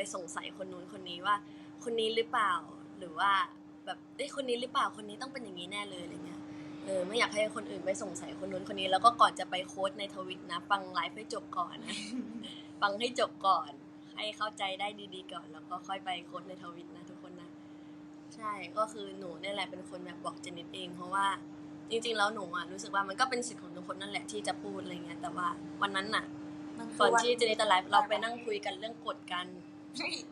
ไปสงสัยคนนู้นคนนี้ว่า คนนี้หรือเปล่าหรือว่าแบบเอ้ยคนนี้หรือเปล่าคนนี้ต้องเป็นอย่างนี้แน่เลยอะไรเงี้ยเออไม่อยากให้คนอื่นไปสงสัยคนนู้นคนนี้ แล้วก็ก่อนจะไปโค้ดในทวิตนะ ฟังไลฟ์ให้จบก่อนนะฟังให้จบก่อน ให้เข้าใจได้ดีๆก่อน แล้วก็ค่อยไปโค้ดในทวิตนะทุกคนนะ ใช่ก็คือหนูเนี่ยแหละเป็นคนแบบบอกเจนิดเอง เพราะว่าจริงๆแล้วหนูอะรู้สึกว่ามันก็เป็นสิทธิ์ของทุกคนนั่นแหละที่จะพูดอะไรเงี้ยแต่ว่าวันนั้นน่ะมันคืก่อนวัที่เจนิตจะไลฟ์เราไปนั่งคุยกันเรื่องกฎกัน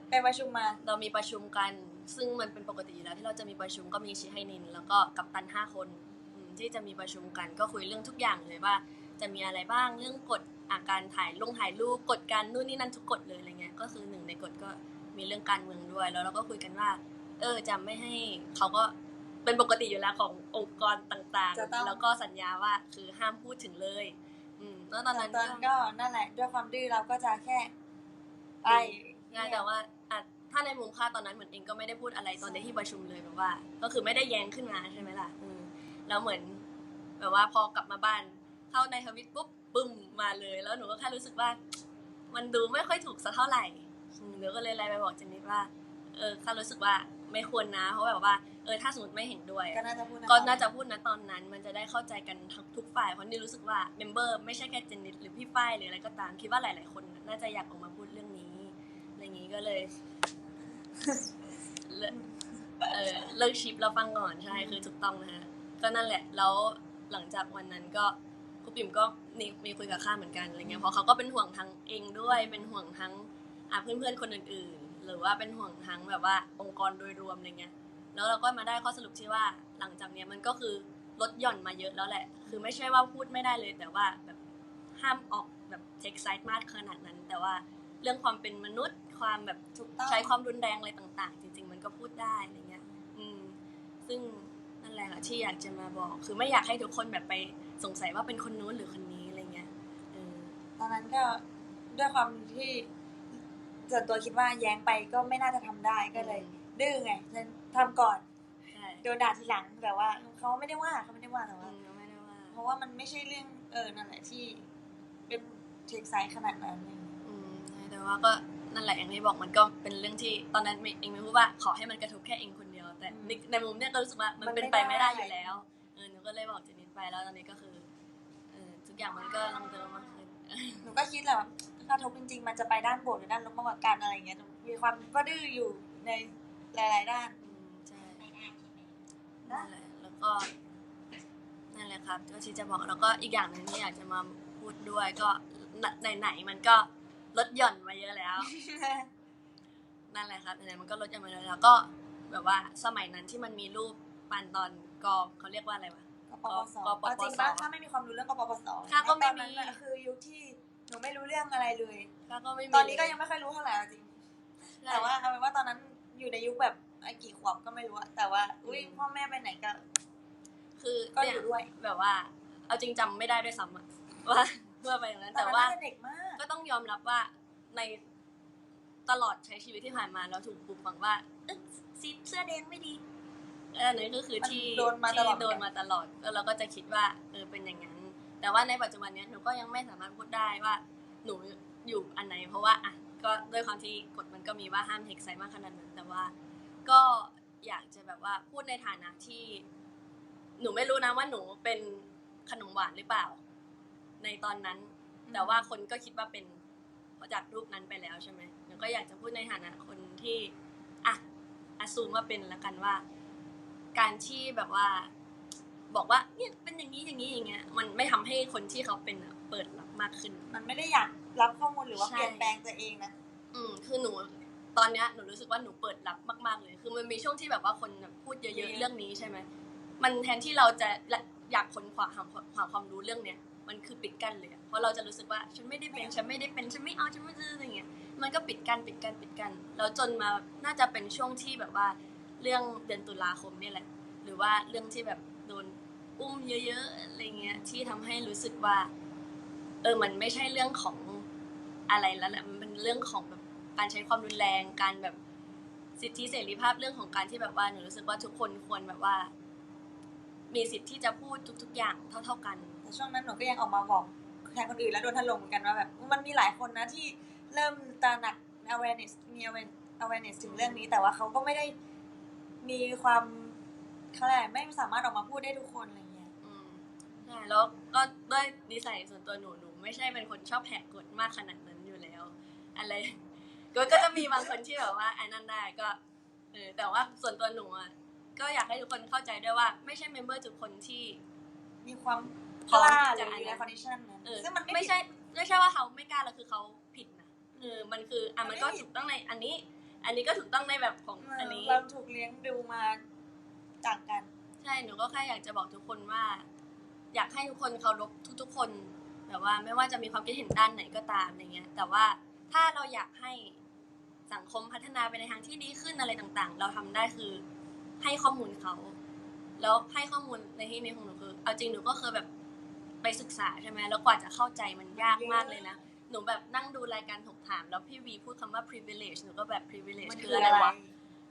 ไปประชุมมา เรามีประชุมกัน ซึ่งมันเป็นปกติอยู่แล้วที่เราจะมีประชุมก็มีชิไฮนิน แล้วก็กัปตันห้าคนอืมที่จะมีประชุมกันก็คุยเรื่องทุกอย่างเลยว่า จะมีอะไรบ้างเรื่องกฎอาการถ่ายลงถ่ายรูปกฎการนู่นนี่นั่นทุกกฎเลยอะไรเงี้ยก็คือหนึ่งในกฎก็มีเรื่องการเมืองด้วย แล้วเราก็คุยกันว่า เออจะไม่ให้เขาก็เป็นปกติอยู่แล้วขององค์กรต่างจะต้อง ๆ แล้วก็สัญญาว่าคือห้ามพูดถึงเลย อืมแล้วตอนนั้นตอนก็นั่นแหละด้วยความดื้อเราก็จะแค่ ไป ง่ายแต่ว่าอะถ้าในมุมค่าตอนนั้นเหมือนเองก็ไม่ได้พูดอะไรตอนในที่ประชุมเลยแบบว่า ก็คือไม่ได้แย้งขึ้นมาใช่ไหมล่ะอืมแล้วเหมือน แบบว่าพอกลับมาบ้าน เข้าในทวิตปุ๊บปึ้มมาเลย แล้วหนูก็แค่รู้สึกว่า มันดูไม่ค่อยถูกสักเท่าไหร่อืมหนูก็เลยไลน์ไปบอกเจนนิดว่า เออข้ารู้สึกว่าไม่ควรนะ เพราะแบบว่าเออถ้าสมมติไม่เห็นด้วยก็น่าจะพูดก็น่าจะพูดนะตอนนั้นมันจะได้เข้าใจกันทั้งทุกฝ่ายเพราะนี่รู้สึกว่าเมมเบอร์ไม่ใช่แค่เจนนิดหรือพี่ฝ้ายหรืออะไรก็ตามคิดว่าหลาย ๆ คนน่าจะอยากออกมาพูดเรื่ อย่างนี้ก็เลยเลิกเออเลิกชิปแล้วฟังก่อนใช่คือถูกต้องนะฮะก็นั่นแหละแล้วหลังจากวันนั้นก็ครูปิ่มก็มีมีคุยกับข้าเหมือนกันอะไรเงี้ยเพราะเขาก็เป็นห่วงทั้งเองด้วยเป็นห่วงทั้งอะเพื่อนๆคนอื่นๆ หรือว่าเป็นห่วงทั้งแบบว่าองค์กรโดยรวมอะไรเงี้ยแล้วเราก็มาได้ข้อสรุปที่ว่าหลังจากเนี้ยมันก็คือลดหย่อนมาเยอะแล้วแหละ คือไม่ใช่ว่าพูดไม่ได้เลย แต่ว่าแบบห้ามออกแบบเทคไซต์มากขนาดนั้น แต่ว่า เรื่องความเป็นมนุษย์ ความแบบถูกต้องใช้ความรุนแรงอะไรต่าง ๆ จริง ๆ มันก็พูดได้อะไรเงี้ย อืม ซึ่งนั่นแหละค่ะที่อยากจะมาบอก คือไม่อยากให้ทุกคนแบบไปสงสัยว่าเป็นคนนู้นหรือคนนี้อะไรเงี้ยเออตอนนั้นก็ด้วยความที่ส่วนตัวคิดว่าแย้งไปก็ไม่น่าจะทำได้ก็เลย ดื้อไงฉันทำก่อนใช่โดนด่าทีหลังแต่ว่าเขาไม่ได้ว่าเขาไม่ได้ว่าแต่อืว่ามไม่ได้ว่าเพราะว่ามันไม่ใช่เรื่องเออนั่นแหละที่เป็นเทคไซส์ขนาดนั้นอะไรอย่างเงี้ยอืมใช่ แต่ว่าก็นั่นแหละอย่างที่บอกมันก็เป็นเรื่องที่ตอนนั้นเองไม่รู้ว่าขอให้มันกระทบแค่เองคนเดียว แต่ในในมุมเนี้ยก็รู้สึกว่ามันเป็นไปไม่ได้อยู่แล้วเออหนูก็เลยบอกเจนิดไปแล้วตอนนี้ก็คือเออทุกอย่างมันก็ลงตัวมากขึ้นหนูก็คิดแหละว่ากระทบจริงๆ มันจะไปด้านบวกหรือด้านลบมากกว่ากันอะไรอย่างเงี้ยหนูมีความก็ดื้ออยู่ในหลาย ๆ ด้านอืมใช่นั่นแหละแล้วก็นั่นแหละครับก็ที่จะบอกแล้วก็อีกอย่างหนึ่งที่อยากจะมาพูดด้วยก็ไหนๆมันก็ ลดหย่อนมาเยอะแล้ว นั่นแหละครับไหนๆมันก็ลดหย่อนมาเยอะแล้วก็แบบว่าสมัยนั้นที่มันมีรูปปันตอนกอเขาเรียกว่าอะไรวะ กปปสกปปสเอาจริงปะถ้าไม่มีความรู้เรื่องกปปสค่ะก็ไม่มีตอนนั้นน่ะคือยุคที่หนูไม่รู้เรื่องอะไรเลยแล้วก็ไม่มีตอนนี้ก็ยังไม่ค่อยรู้เท่าไหร่เอาจริงใช่แต่ว่าเอาเป็นว่าตอนนั้นอยู่ในยุคแบบไอ้กี่ขวบก็ไม่รู้อะแต่ว่าอุ้ยอืมพ่อแม่ไปไหนก็คือก็เนี่อยยู่ด้วย แบบว่า เอาจริงจำไม่ได้ด้วยซ้ำอะว่า เพื่อไปอย่างนั้นแต่แต่ว่าว่าเด็กมากก็ต้องยอมรับว่าในตลอดใช้ชีวิตที่ผ่านมาเราถูกปลูกฝังว่าเอ้ยสีเสื้อแดงไม่ดีอันนี้ก็คือที่มันโดนมาตลอดที่โดนมาตลอดแล้วเราก็จะคิดว่าเออเป็นอย่างนั้น แต่ว่าในปัจจุบันเนี้ยหนูก็ยังไม่สามารถพูดได้ว่า หนูอยู่อันไหน เพราะว่าอะก็ด้วยความที่กฎมันก็มีว่าห้ามเทคไซส์มากขนาดนั้นแต่ว่า ก็อยากจะแบบว่าพูดในฐานะที่ หนูไม่รู้นะว่าหนูเป็นขนมหวานหรือเปล่า ในตอนนั้น แต่ว่าคนก็คิดว่าเป็นจากรูปนั้นไปแล้วใช่ไหมหนูก็อยากจะพูดในฐานะคนที่อะอสูมว่าเป็นละกันว่า การที่แบบว่า บอกว่าเนี่ยเป็นอย่างนี้อย่างนี้อย่างเงี้ย มันไม่ทำให้คนที่เขาเป็นอะเปิดรับมากขึ้น มันไม่ได้อยากรับข้อมูลหรือว่าใช่เปลี่ยนแปลงตัวเองนะอืมคือหนูตอนเนี้ยหนูรู้สึกว่าหนูเปิดรับมากๆเลย คือมันมีช่วงที่แบบว่าคนแบบพูดเยอะๆเรื่องนี้ใช่ไหมมันแทนที่เราจะละอยากค้นคว้าหาหาความรู้เรื่องเนี้ย มันคือปิดกั้นเลยอะเพราะเราจะรู้สึกว่าฉันไม่ได้เป็นฉันไม่ได้เป็นฉันไม่เอาฉันไม่ซื้ออะไรเงี้ยมันก็ปิดกั้นปิดกั้นปิดกั้นแล้วจนมาน่าจะเป็นช่วงที่แบบว่าเรื่องเดือนตุลาคมเนี่ยแหละ หรือว่าเรื่องที่แบบโดนอุ้มเยอะๆอะไรเงี้ยที่ทำให้รู้สึกว่า เออมันไม่ใช่เรื่องของอะไรแล้วแหละมันเป็นเรื่องของแบบการใช้ความรุนแรงการแบบสิทธิเสรีภาพเรื่องของการที่แบบว่าหนูรู้สึกว่าทุกคนควรแบบว่า มีสิทธิ์ที่จะพูดทุก ๆ อย่างเท่า ๆกัน แต่ช่วงนั้นหนูก็ยังออกมาบอกแทนคนอื่นแล้วโดนถล่มเหมือนกันว่าแบบมันมีหลายคนนะที่เริ่มตระหนัก awareness มี awareness awareness ถึงเรื่องนี้ แต่ว่าเขาก็ไม่ได้มีความเขาเรียกอะไรไม่สามารถออกมาพูดได้ทุกคนอะไรเงี้ยอืมใช่แล้วก็ด้วยนิสัยส่วนตัวหนูหนูไม่ใช่เป็นคนชอบแหกกฎมากขนาดนั้นอยู่แล้ว อะไรก็ก็จะมีบางคนที่แบบว่าไอ้นั่นได้ก็เออแต่ว่าส่วนตัวหนูอะก็อยากให้ทุกคนเข้าใจด้วยว่า ไม่ใช่เมมเบอร์ทุกคนที่มีความ พร้อมกล้าที่หจะรืออยู่ใน condition นั้นเออซึ่งมันไม่ไม่ผิดใช่ไม่ใช่ว่าเขาไม่กล้าแล้วคือเขาผิดนะเออมันคืออะมัมันนไม่ก็ผิดถูกต้องในอันนี้ อันนี้ก็ถูกต้องในแบบของเอออันนี้ เราถูกเลี้ยงดูมาต่างกัน ใช่ หนูก็แค่อยากจะบอกทุกคนว่า อยากให้ทุกคนเคารพทุกๆ คนแบบว่าไม่ว่าจะมีความคิดเห็นด้านไหนก็ตามอะไรเงี้ย แต่ว่าถ้าเราอยากให้สังคมพัฒนาไปในทางที่ดีขึ้นอะไรต่างๆ เราทำได้คือให้ข้อมูลเขา แล้วให้ข้อมูลในที่นี้ของหนูคือ เอาจริงหนูก็เคยแบบ ไปศึกษาใช่ไหมแล้วกว่าจะเข้าใจมันยากมากเลยนะ หนูแบบนั่งดูรายการถกถาม แล้วพี่วีพูดคำว่า privilege หนูก็แบบ privilege มันคืคือออะอะไรไรวะ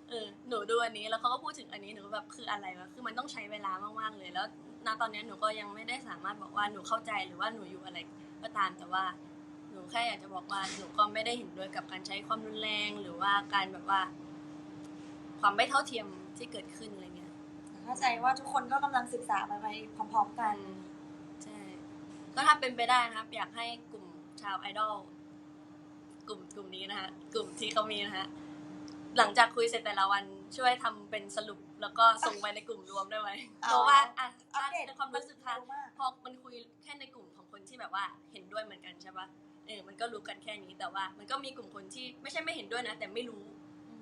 เออหนูดูอันนี้แล้วเขาก็พูดถึงอันนี้หนูก็แบบคืออะไรวะคือมันต้องใช้เวลามากๆเลยแล้วณตอนนี้หนูก็ยังไม่ได้สามารถบอกว่าหนูเข้าใจหรือว่าหนูอยู่อะไรก็ตามแต่ว่า หนูแค่อยากจะบอกว่าหนูก็ไม่ได้เห็นด้วยกับการใช้ความรุนแรงหรือว่าการแบบว่า ความไม่เท่าเทียมที่เกิดขึ้นอะไรเงี้ยเข้าใจว่าทุกคนก็กำลังศึกษามันไปพร้อมๆกันใช่ ก็ถ้าเป็นไปได้นะครับ อยากให้กลุ่มชาวไอดอลกลุ่มกลุ่มนี้นะฮะกลุ่มที่เขามีนะฮะหลังจากคุยเสร็จแต่ละวันช่วยทำเป็นสรุปแล้วก็ส่งไปในกลุ่มรวมได้ไหมอ๋อเพราะว่าอะอัปเดตในความรู้สึกค่ะ เร็วมาก พอมันคุยแค่ในกลุ่มของคนที่แบบว่าเห็นด้วยเหมือนกันใช่ปะเออ มันก็รู้กันแค่นี้แต่ว่า มันก็มีกลุ่มคนที่ไม่ใช่ไม่เห็นด้วยนะ แต่ไม่รู้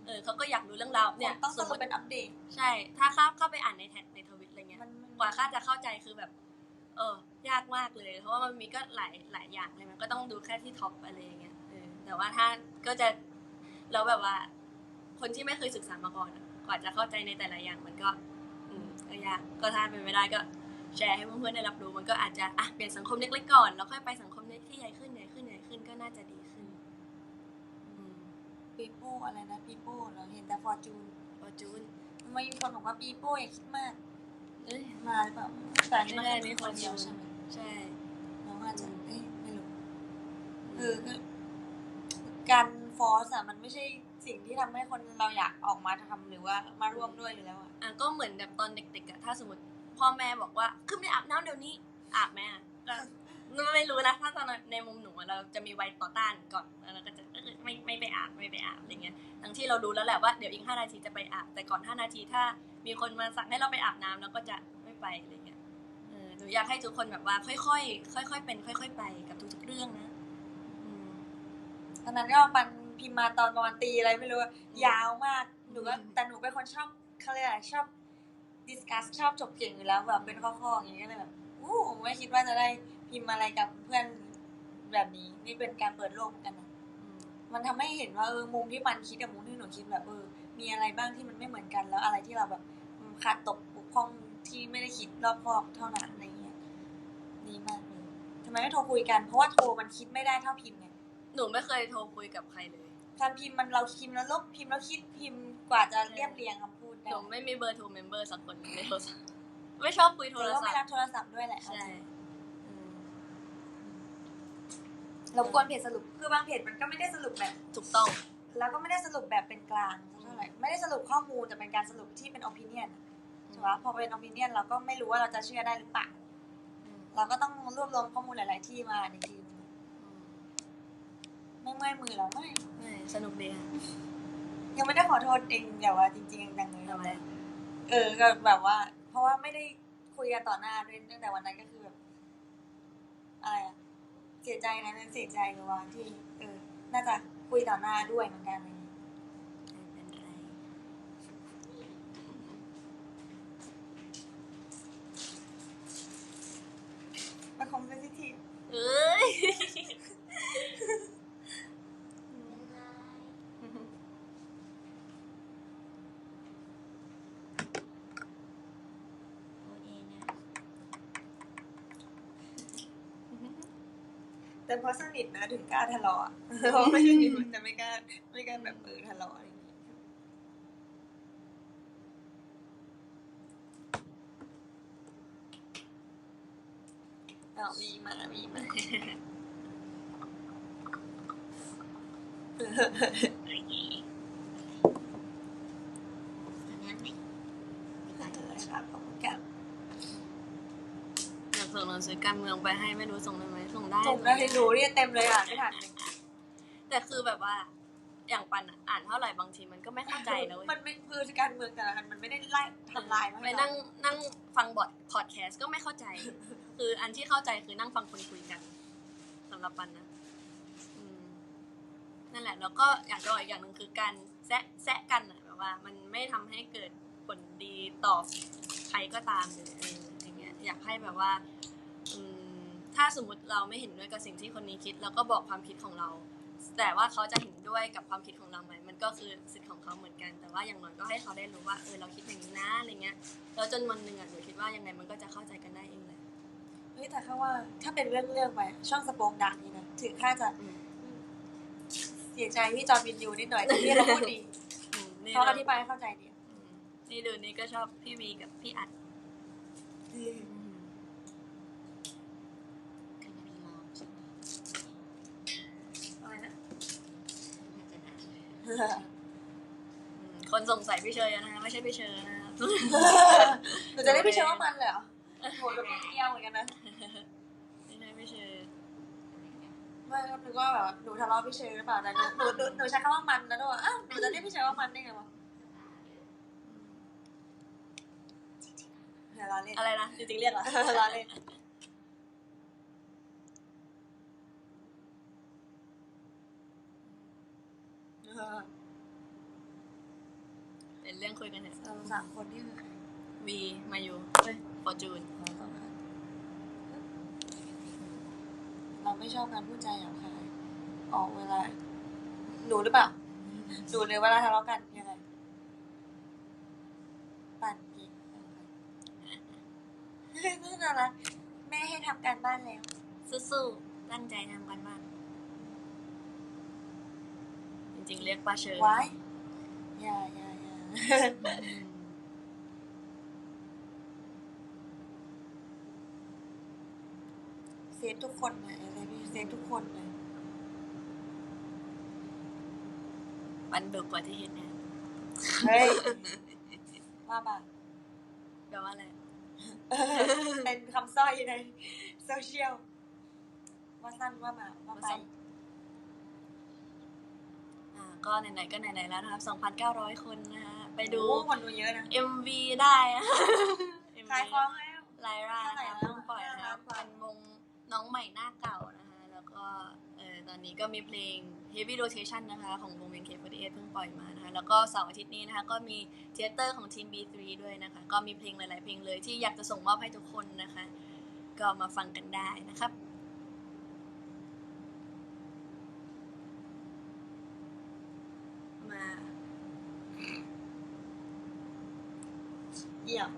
เออเขาก็อยากรู้เรื่องราวเนี่ยต้องสสมมรุปติเป็นอัปเดต ใช่ ถ้าเข้าเข้าไปอ่านในแท็กในทวิตอะไรเงี้ย มันกว่าข้าจะเข้าใจคือแบบ เออ ยากมากเลย เพราะว่ามันมีก็หลายหลายอย่างเลยมันก็ต้องดูแค่ที่ท็อปอะไรอย่างเงี้ยเออแต่ว่าถ้าก็จะแล้วแบบว่า คนที่ไม่เคยศึกษามาก่อนอะกว่าจะเข้าใจในแต่ละอย่างมันก็ อืมก็ยากก็ถ้าเป็นไม่ได้ก็แชร์ให้เพื่อนๆได้รับรู้มันก็อาจจะอะเปลี่ยนสังคมเล็กๆก่อนแล้วค่อยไปสังคมเล็กที่ใหญ่ขึ้นใหญ่ขึ้นใหญ่ขึ้นก็น่าจะดีขึ้นอืมปีโป้อะไรนะปีโป้เราเห็นแต่ฟอร์จูนพอจูนมามีคนบอกว่าปีโป้อย่าคิดมากเอ้ยมาหรือเปล่าแต่อันนี้ไม่มันได้แค่นี่มีคนเดียวใช่ไหม ใช่น้องอาจจะเอ้ยไม่รู้เออคือการฟอร์สอะมันไม่ใช่สิ่งที่ทำให้คนเราอยากออกมาทำหรือว่ามาร่วมด้วยอยู่แล้วอะอะก็เหมือนแบบตอนเด็กๆอะถ้าสมมติพ่อแม่บอกว่าขึ้นไปอาบน้ำเดี๋ยวนี้อาบไหมอะก็ไม่รู้นะถ้าตอนนั้นในมุมหนูอะเราจะมีวัยต่อต้านก่อนแล้วเราก็จะเออไม่ไม่ไปอาบไม่ไปอาบอะไรเงี้ยทั้งที่เรารู้แล้วแหละว่าเดี๋ยวอีกห้านาทีจะไปอาบแต่ก่อนห้านาทีถ้ามีคนมาสั่งให้เราไปอาบน้ำเราก็จะไม่ไปอะไรเงี้ยเออห นูอยากให้ทุกคนแบบว่า ค่อยๆค่อยๆเป็น ค่อย ๆ ไปกับทุกๆเรื่องนะอืมตอนนั้นก็ปันพิมพ์มาตอนประมาณตีอะไรไม่รู้อะอืมยาวมากหนูก็อืมแต่หนูเป็นคนชอบเขาเรียกอะไรชอบดิสคัสชอบจบเก่งอยู่แล้วแบบเป็นข้อๆอย่างเงี้ยก็เลยแบบอู้ไม่คิดว่าจะได้พิมพ์อะไรกับเพื่อนแบบนี้ นี่เป็นการเปิดโลกเหมือนกันนะอืมมันทำให้เห็นว่าเออมุมที่มันคิดกับมุมที่หนูคิดแบบเออ มีอะไรบ้างที่มันไม่เหมือนกันแล้วอะไรที่เราแบบอืมขาดตกบกพร่องที่ไม่ได้คิดรอบคอบเท่านั้นอะไรเงี้ย ดีมากเลยทำไมไม่โทรคุยกัน เพราะว่าโทรมันคิดไม่ได้เท่าพิมพ์ไงหนูไม่เคยโทรคุยกับใครเลยการพิมพ์มันเราพิมพ์แล้วลบพิมพ์แล้วคิดพิมพ์กว่าจะเรียบเรียงคำพูดหได้นูไม่มีเบอร์โทรเมมเบอร์สักคนในโทรศัพท์ไม่ชอบคุยโทเธอรก็ศัไม่พรับท์โทรศัพท์ด้วยแหละใช่อืมรบกวนเพจสรุปคือบางเพจมันก็ไม่ได้สรุปแบบถูกต้อง แล้วก็ไม่ได้สรุปแบบเป็นกลางเท่าไหร่ไม่ได้สรุปข้อมูลแต่เป็นการสรุปที่เป็น opinion ถูกปะพอเป็น opinion เราก็ไม่รู้ว่าเราจะเชื่อได้หรือเปล่าอืม เราก็ต้องรวบรวมข้อมูลหลาย ๆ ที่มาในทีนึงไม่เมื่อยมือหรอไม่ไม่สนุกดีค่ะยังไม่ได้ขอโทษเองอย่าว่าจริงๆจังเลยทำไมเออก็แบบว่า เพราะว่าไม่ได้คุยกันต่อหน้าด้วยตั้งแต่วันนั้นก็คือแบบอะไรอะเสียใจนะนั่นเสียใจหรือว่าที่ เออ น่าจะคุยต่อหน้าด้วยเหมือนกันอะไรอย่างเงี้ย ไม่เป็นไร มันคงเซนซิทีฟ เอ้ย แต่พอสนิทนะถึงกล้าทะเลาะอะเพราะไม่สนิทมันจะไม่กล้าไม่กล้าแบบเออทะเลาะอะไรอย่างเงี้ยเอามีมามีมาทำงานไหมครับขอบคุณครับอยากส่งหนังสือการเมืองไปให้ไม่รู้ส่งได้ไหม ส่งได้ส่งได้ให้หนูเนี่ยเต็มเลยอะไม่ทันเลยแต่คือแบบว่า อย่างปันอะอ่านเท่าไหร่บางทีมันก็ไม่เข้าใจนะเว้ยมันไม่คือการเมืองแต่ละอันมันไม่ได้ไล่ทำลายมาไปให้เรานั่งนั่งฟังบอดพอดแคสต์ก็ไม่เข้าใจ คืออันที่เข้าใจคือนั่งฟังคนคุยกันสำหรับปันนะอืมนั่นแหละ แล้วก็อย่างรออีกอย่างหนึ่งคือการแซะแซะกันอะแบบว่า มันไม่ทำให้เกิดผลดีต่อใครก็ตามเลยเอออย่างเงี้ยอยากให้แบบว่า อืม ถ้าสมมติเราไม่เห็นด้วยกับสิ่งที่คนนี้คิดเราก็บอกความคิดของเรา แต่ว่าเขาจะเห็นด้วยกับความคิดของเราไหมมันก็คือสิทธิ์ของเขาเหมือนกัน แต่ว่าอย่างน้อยก็ให้เขาได้รู้ว่าเออเราคิดอย่างนี้นะอะไรเงี้ยแล้วจนวันหนึ่งอะหนูคิดว่ายังไงมันก็จะเข้าใจกันได้เองแหละเฮ้ยแต่ถ้าว่าถ้าเป็นเรื่องเรื่องไปช่องสปงดังนี่นะถึงค่าจะอืมเสียใจที่จอมินยูนิดหน่อยแต่พี่เราพูดดีอืมนี่เขาอเราธิบายให้เข้าใจดีอืมนี่ดูนี่ก็ชอบพี่วีกับพี่อัด คือมันมีมองใช่ไหม อะไรนะ น่าจะนานเลย อืม คนสงสัยพี่เชยนะคะไม่ใช่พี่เชยนะคะหนูจะได้พี่เชื่อว่ามันเลยเหรอโหจะพี่เที่ยวเหมือนกันนะไม่ใช่พี่เชยไม่ก็นึกว่าแบบหนูทะเลาะพี่เชยหรือเปล่าแต่หนูหนูหนูหนูใช้คำว่ามันนะด้วยอ้าวหนูจะเรียกพี่เชยว่ามันได้ไงวะเดี๋ยวเราเล่นอะไรนะจริงๆเรียกเหรอเราเล่น เป็นเรื่องคุยกันเถอะเราสามคนที่คือใครวีมาอยู่เฮ้ยฟอร์จูน เราต้องหาเราไม่ชอบการพูดจาหยาบคายออกเวลา หนูหรือเปล่า หนูเลยเวลาทะเลาะกันยังไง ปั่นอีกนั่นน่ะแม่ให้ทำการบ้านแล้ว สู้ๆ ตั้งใจทำกันบ้างจ ริง ๆ เรียกป้าเชยไว้อย่าอย่าอย่าเซฟทุกคนเลยอะไรพี่เซฟทุกคนเลยปันดุกว่าที่เห็นนะเฮ้ยว่าบ่าแปลว่าอะไร เป็นคำสร้อยในโซเชียลว่าสั้นว่ามาว่าไปอ่า ก็ไหนๆก็ไหนๆแล้วนะครับ2,900 คนนะฮะไปดู โอ้คนดูเยอะนะ MV ได้อะ MV ขายของแล้ว ไลรานะเท่าไหร่คะแล้วเพิ่งปล่อยนะห้าคล้ารับนกว่าเป็นวงน้องใหม่หน้าเก่านะคะ แล้วก็เออตอนนี้ก็มีเพลง Heavy Rotation นะคะ ของวง NK48 เพิ่งปล่อยมานะคะ แล้วก็เสาร์อาทิตย์นี้นะคะ ก็มีเทเตอร์ของทีม B3 ด้วยนะคะ ก็มีเพลงหลาย ๆ เพลงเลยที่อยากจะส่งมอบให้ทุกคนนะคะ ก็มาฟังกันได้นะครับ มาเยี่ยม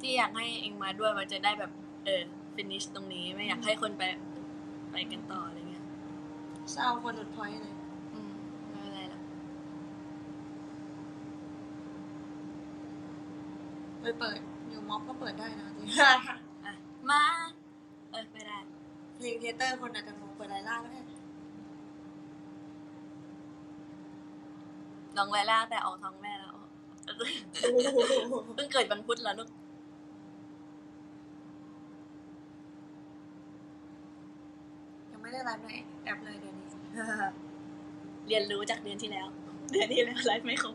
ที่อยากให้เองมาด้วยมันจะได้แบบ เออ finish ตรงนี้ไม่อยากให้คนไปไปกันต่ออะไรเงี้ยจะเอาคนหลุดพอยต์เลยอืมไม่เป็นไรหรอกไปเปิดนิวม็อกก็เปิดได้นะจริงอะ มา เออไม่ได้เพลงเทเตอร์คนอาจจะงงเปิดไลล่าก็ได้ลองไลล่าแต่ออกท้องแม่แล้วเพิ่งเกิดวันพุธแล้วลูกยังไม่ได้ไลฟ์ในแอปเลยเดี๋ยวนี้ เรียนรู้จากเดือนที่แล้ว เดือนที่แล้วไลฟ์ไม่ครบ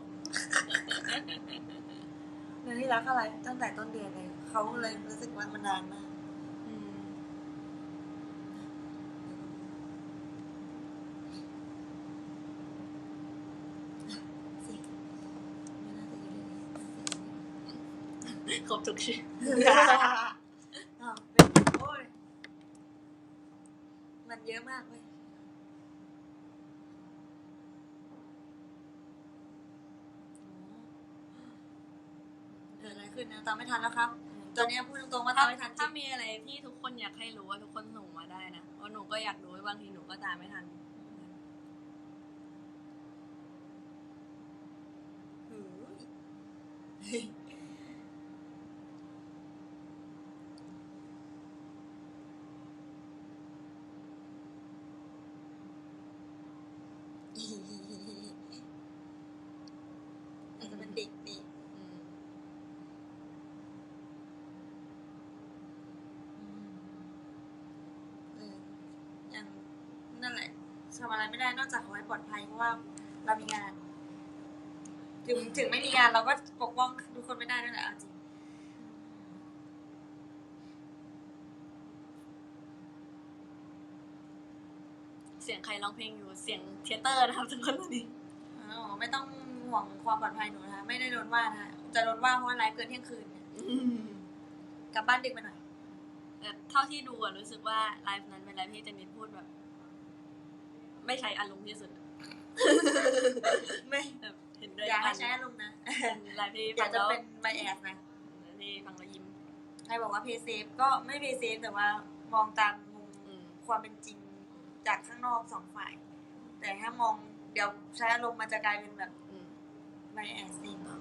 เดือนที่แล้วก็ไลฟ์ตั้งแต่ต้นเดือนเลย เขาเลยรู้สึกว่ามันนานมาก อืม สิไม่น่าจะอยู่ในนี้ คร บทุกชื่ออ้าวเป็นโอ้ยมันเยอะมากเว้ยเกิดอะไรขึ้นนะตามไม่ทันแล้วครับ ตอนนี้พูดตรงๆว่าตาถ้ามไม่ทันจริถ้างมีอะไรที่ทุกคนอยากให้รู้ว่าทุกคนส่งมาได้นะเพราะหนูก็อยากรู้บางทีหนูก็ตามไม่ทันอาจจะเป็นเด็กดี อืม เออยังนั่นแหละ ทำอะไรไม่ได้นอกจากขอให้ปลอดภัยเพราะว่าเรามีงาน ถึงถึงไม่มีงานเราก็ปกป้องทุกคนไม่ได้นั่นแหละเอาจริงเสียงใครร้องเพลงอยู่เสียงเทยเตอร์นะครับทุกคนตอนนี้อ๋อไม่ต้องห่วงความปลอดภัยหนูนะคะไม่ได้โดนว่านะคะจะโดนว่าเพราะว่าไลฟ์เกินเที่ยงคืนเนี่ยกลับบ้านดึกไปหน่อยแต่เท่าที่ดูอะรู้สึกว่าไลฟ์นั้นเป็นไลฟ์ที่เจนนิสพูดแบบ ไม่ใช้อารมณ์ที่สุด ไม่แบบเห็นด้วยอย่าให้ใช้อารมณ์นะเป็นไลฟ์ที่อฟัย่างจะแล้วเป็นไบแอสนะที่ฟังแล้วยิ้มใครบอกว่าเพย์เซฟก็ไม่เพย์เซฟแต่ว่ามองตามมุมอืมความเป็นจริงจากข้างนอกสองฝ่าย แต่ถ้ามองเดี๋ยวใช้อารมณ์มันจะกลายเป็นแบบอืม ไบแอสเองก็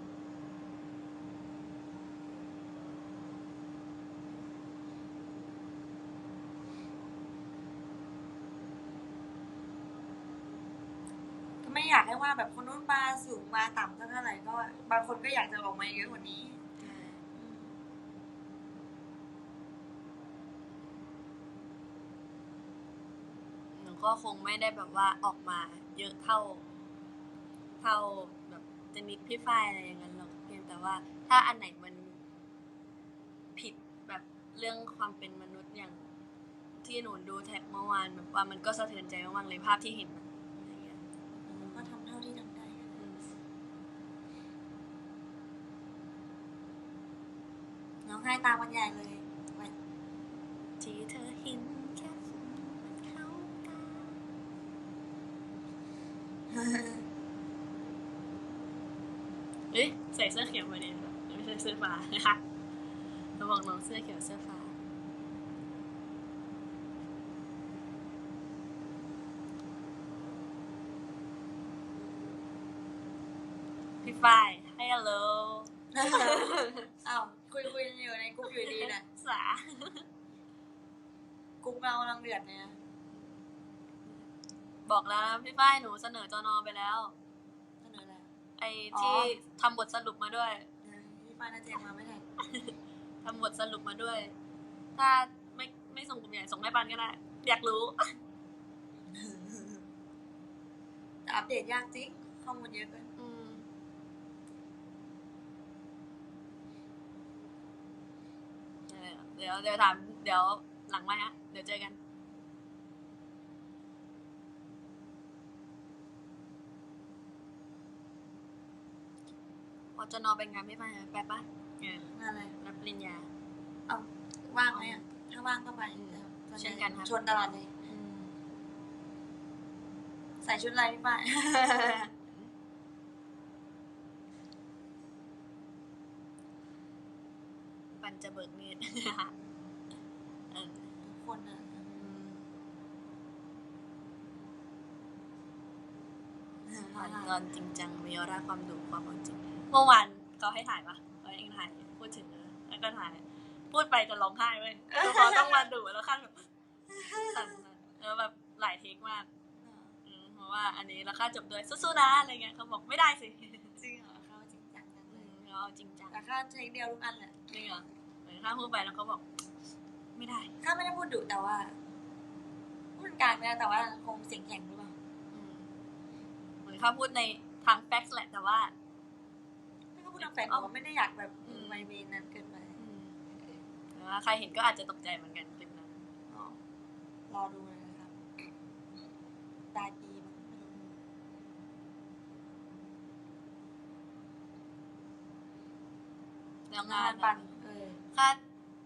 ไม่อยากให้ ว่าแบบคนนู้นมาสูงมาต่ำเท่าไหร่ก็ บางคนก็อยากจะออกมาเยอะกว่านี้หนูก็คงไม่ได้แบบว่าออกมาเยอะเท่า เท่าแบบเจนิดพี่ฝ้ายอะไรอย่างนั้นหรอกเพียงแต่ว่า ถ้าอันไหนมันผิดแบบเรื่องความเป็นมนุษย์อย่างที่หนูดูแท็กเมื่อวานแบบว่ามันก็สะเทือนใจมากๆเลยภาพที่เห็นอะไรเงี้ย ก็ทำเท่าที่ทำได้ อืม น้องให้ตามวันใหญ่เลยไว้ที่เธอเห็นแค่ฝุ่นมันเข้าตาเอ๊ะใส่เสื้อเขียวมาเนี่ยไม่ใช่เสื้อฟ้านะคะระวังน้องเสื้อเขียวเสื้อฟ้าพี่ฝ้ายให้ hello อ้าวคุยคุย อยู่ในกรุ๊ปอยู่ดีนะสากรุ๊ปเรากำลังเดือดเนี่ยบอกแล้วนะพี่ฝ้ายหนูเสนอจอนอไปแล้ว เสนออะไร ไอ้ที่ทำบทสรุปมาด้วยเออพี่ฟ้าน่าจะยังมาไม่ทันทำบทสรุปมาด้วย ถ้าไม่ไม่ส่งกลุ่มใหญ่ส่งให้ปันก็ได้ อยากรู้ แต่อัปเดตยากจริงข้อมูลเยอะเกิน อืม เดี๋ยวเดี๋ยวถามเดี๋ยวหลังไว้ฮะ เดี๋ยวเจอกัน พอจะนอนเป็นงานไม่ไปแปลปะเอองานอะไร รับปริญญา เอาว่างไหมอะ ถ้าว่างก็ไปอืมแต่ส่วใหญ่เช่นกันครับ ชวนตลอดเลย ใส่ชุดอะไรพี่ป้าย ปันจะเบิกเนตรเออทุกคนอะปันตอนจริงจังมีออร่าความดุความเอาจริง เมื่อวานเขาให้ถ่ายปะเออเองถ่ายพูดถึงเออแล้วก็ถ่าย พูดไปจะร้องไห้เว้ยแล้วพอต้องมาดุแล้วขั้นแบบสั่นๆแล้วแบบหลายเทคมากอืมเพราะว่าอันนี้แล้วค่าจบด้วยสู้ๆนะอะไรเงี้ยเขาบอกไม่ได้สิจริงเหรอเขาจริงจังจังอืเลยมเขาเอาจริงจังแต่ค่าเทคเดียวทุกอันแหละจริงเหรอเหมือน ข้าพูดไปแล้วเขาบอก ไม่ได้ข้าไม่ได้พูดดุแต่ว่าพูดกลางไม่ได้แต่ว่าคงเสียงแข็งหรือเปล่าอืมเหมือนข้าพูดในทางแฟกซ์แหละแต่ว่าถ้าเขาพูดทางแฟนผมไม่ได้อยากแบบอืมไวเวนนั้นเกินไปอืมแต่ว่าใครเห็นก็อาจจะตกใจเหมือนกันคลิปนั้นอ๋อรอดูเลยนะครับตาดีมั้งไม่รู้แล้วงางานนปัอะนเออ คาด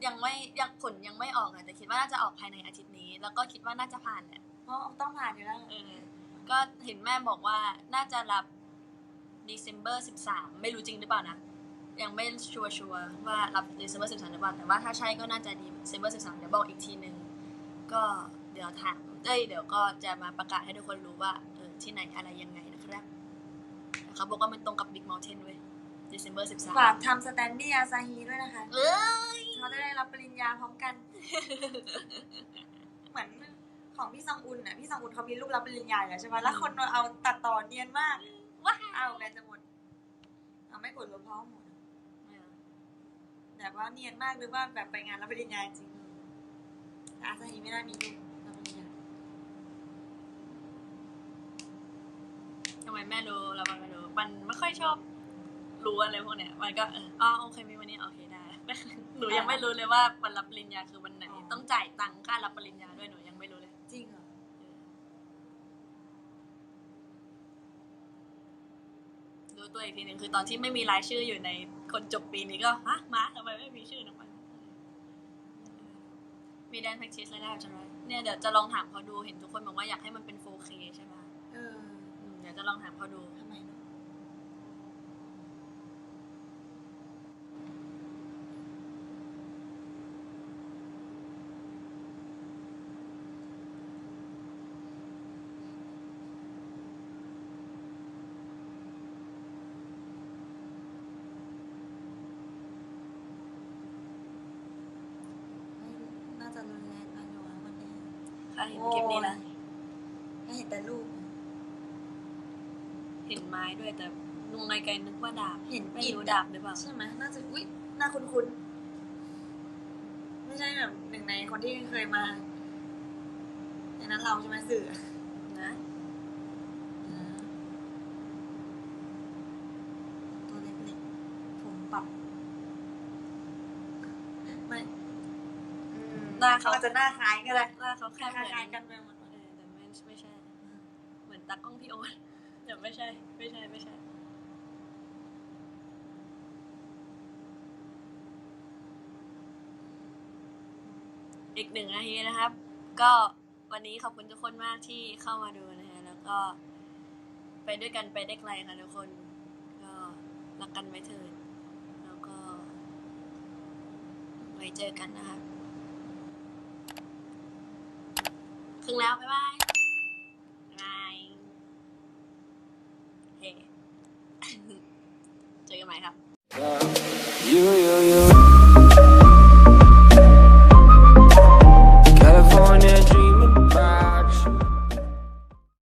ยังไม่ยังผลยังไม่ออกอะแต่คิดว่าน่าจะออกภายในอาทิตย์นี้ แล้วก็คิดว่าน่าจะผ่านแหละเพราะต้องผ่านอยู่แล้วเออก็เห็นแม่บอกว่าน่าจะรับ December 13ไม่รู้จริงหรือเปล่านะ ยังไม่ชัวร์ชัวร์ว่ารับ December 13หรือเปล่าแต่ว่าถ้าใช่ก็น่าจะ December 13เดี๋ยวบอกอีกทีนึง ก็เดี๋ยวถามเอ้ยเดี๋ยวก็จะมาประกาศให้ทุกคนรู้ว่าเออที่ไหนอะไรยังไงนะครับแต่เขาบอกว่ามันตรงกับ Big Mountain เว้ย อ December 13ฝากทำสแตนดี้อาซาฮีด้วยนะคะ เอ้ยเขาจะได้รับปริญญาพร้อมกัน เหมือนของพี่ซองอุนน่ะ พี่ซองอุนเขามีรูปรับปริญญาอยู่แล้วใช่ไหมแล้วคนเอาตัดต่อเนียนมาก ว้าเอาแบนจะหมด เอาไม่กดลบเพราะหมดแบบว่าเนียนมากหรือว่าแบบไปงานรับปริญญาจริงแต่อาซาฮีไม่ได้มีรูปรับปริญญาทำไมแม่รู้แล้วมันไม่รู้มันไม่ค่อยชอบ รู้อะไรพวกเนี้ยมันก็เอออ๋อโอเคมีวันนี้โอเคได้หนูยังไม่รู้เลยว่าวันรับปริญญาคือวันไหน ต้องจ่ายตังค่ารับปริญญาด้วยหนูยังไม่รู้เลย จริงเหรอรู้ตัวอีกทีหนึ่งคือตอนที่ไม่มีรายชื่ออยู่ในคนจบปีนี้ก็ฮะมาทำไมไม่มีชื่อน้องมันมีแดน practice แล้วได้ใช่ไหมเนี่ยเดี๋ยวจะลองถามเขาดูเห็นทุกคนบอกว่าอยากให้มันเป็น 4K ใช่ไหมเอออืมเดี๋ยวจะลองถามเขาดูทำไมเนอะ จะรุนแรงไปหนูว่าวันนี้ค่ะเห็นคลิปนี้แล้วก็เห็นแต่รูปเห็นไม้ด้วยแต่ลุงไงไกลนึกว่าดาบเห็นไม่อิฐรู้อะดาบหรือเปล่าใช่ไหมน่าจะอุ้ยน่าคุ้นๆไม่ใช่แบบหนึ่งในคนที่เคยมาในนั้นเราใช่ไหมสื่อนะตัวเล็กๆผมปรับ ไม่อืม ห น้าเขาอาจจะหน้าคล้ายก็ได้หน้าเขาคแค่เหมือนล้ายๆกันไปหมดเออแต่ไม่ไม่ใช่ เหมือนตากล้องพี่โอ๊ตแต่ไม่ใช่ ไม่ใช่ไม่ใช่อีกหนึ่งนาทีนะครับ ก็วันนี้ขอบคุณทุกคนมากที่เข้ามาดูนะฮะแล้วก็ไปด้วยกันไปได้ไกลค่ะทุกคน ก็รักกันไว้เถิดแล้วก็ ไว้เจอกันนะครับ ถึงแล้ว บ๊ายบายบายเฮ้เจอกันใหม่ครับ